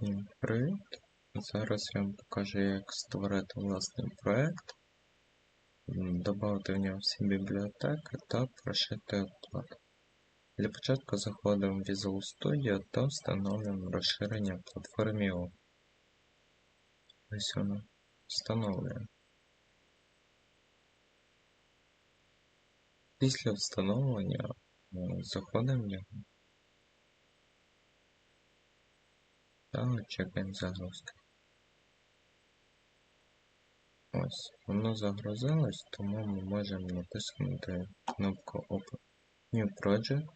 Всім привіт! Зараз я вам покажу, як створити власний проект, додати в нього всі бібліотеки та прошити оплату. Для початку заходимо в Visual Studio та встановлюємо розширення платформі O. Ось воно. Встановлюємо. Після встановлення заходимо в нього. Та чекаємо загрузки. Ось, воно загрузилось, тому ми можемо натиснути кнопку Open New Project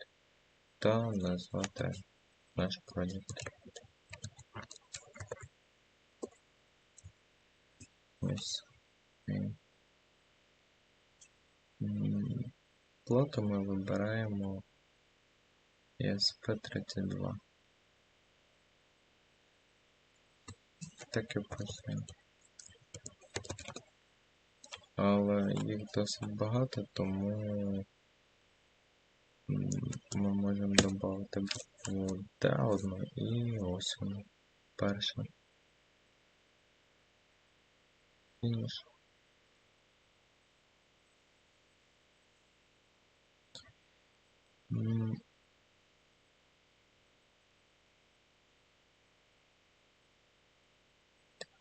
та назвати наш проєкт. Ось. Плату ми вибираємо ESP32. Так і працює. Але їх досить багато, тому ми можемо додати букву одну і ось воно перше. Фініш.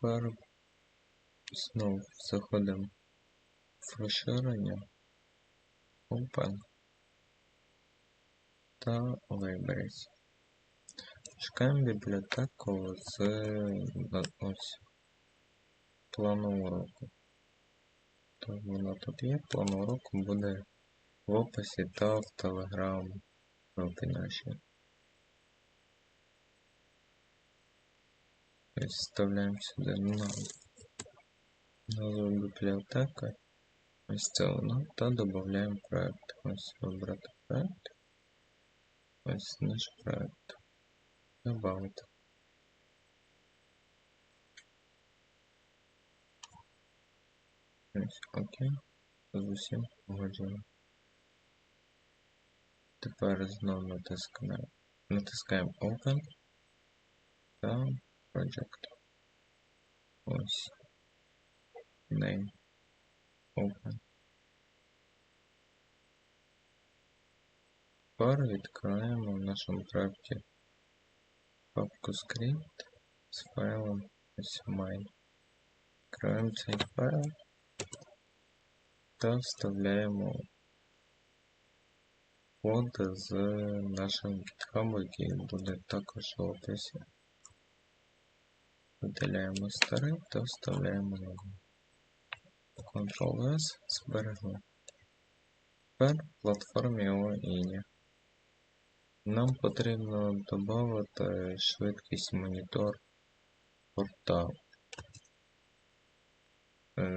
Тепер знову заходимо в розширення Open та Libraries. Шукаємо бібліотеку з ось плану уроку. То вона тут є, план уроку буде в описі та в Telegram групі нашій. Вставляємо сюди назву бібліотеки. Ось це воно. Та додаємо проект. Ось проект. Ось наш проект. Добавити. Ось окей. З усім погоджуємо. Тепер знову натискаємо, натискаємо Open та Project. Ось. Name. Open. Тепер відкриваємо в нашому проєкті папку Script з файлом ось Mine. Відкриваємо цей файл та вставляємо код з нашого GitHub, який буде також в описі. Видаляємо старий та вставляємо новий. Ctrl-S зберегли. Тепер в платформі OINI. Нам потрібно додати швидкість монітор портал.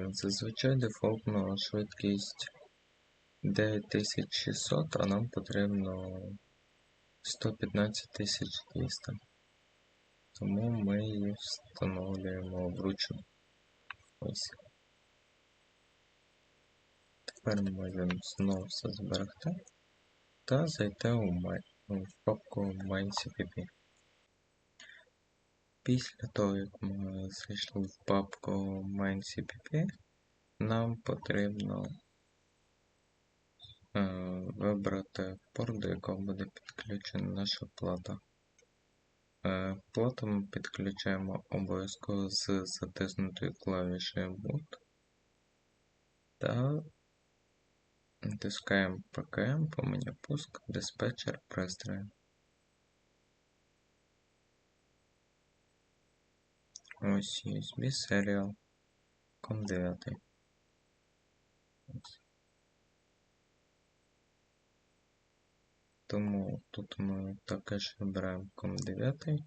Зазвичай дефолтна швидкість 9600, а нам потрібно 115200. Тому ми її встановлюємо вручну. Ось. Тепер ми можемо знову все зберегти та зайти у My, в папку MineCPP. Після того, як ми зайшли в папку MineCPP, нам потрібно е, вибрати порт, до якого буде підключена наша плата. Е, ми підключаємо обов'язково з затиснутою клавішею Boot та натискаємо ПКМ по меню пуск, диспетчер пристрою. Ось USB Serial COM9. Тому тут ми також вибираємо COM9.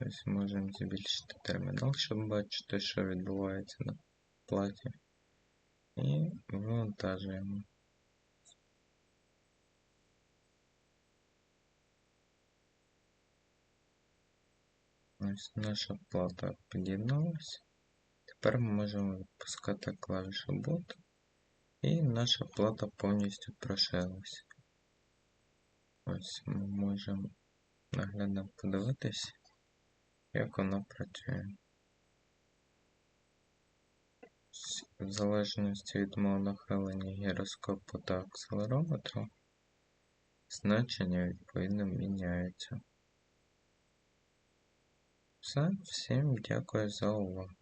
Ось можемо збільшити термінал, щоб бачити, що відбувається на платі. І вивантажуємо. Ось наша плата під'єдналась. Тепер ми можемо відпускати клавішу Boot і наша плата повністю прошилась. Ось ми можемо наглядно подивитись, як воно працює. В залежності від мого нахилення гіроскопу та акселерометру, значення відповідно міняються. Все, всім дякую за увагу.